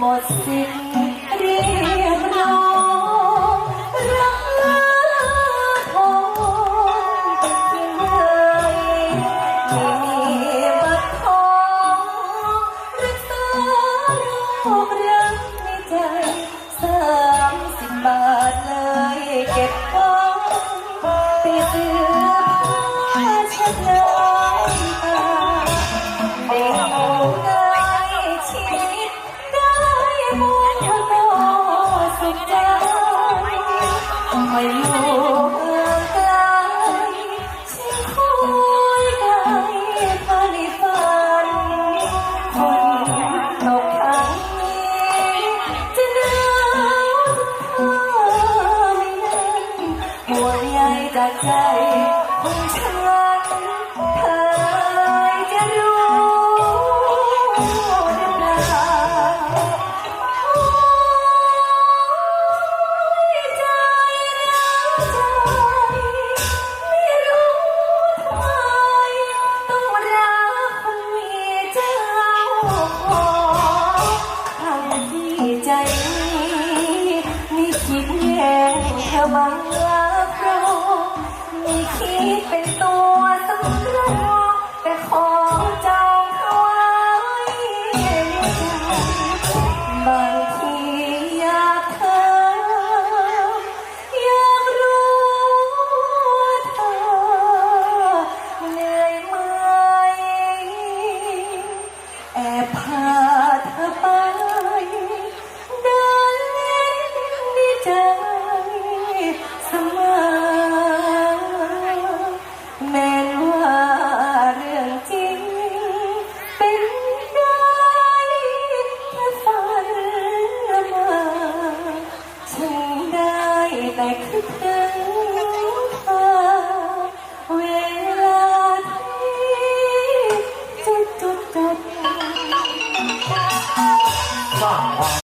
một ไม่รู้ไกลสิคยกันยในฝันคนตกทาจะหนาวเไมหัวใยจากใจของฉันเธอ ธอบังลาเราไม่คิดเป็นตัว คิดถึงเธอเวลาที่จุดจุดจุด สร้างความ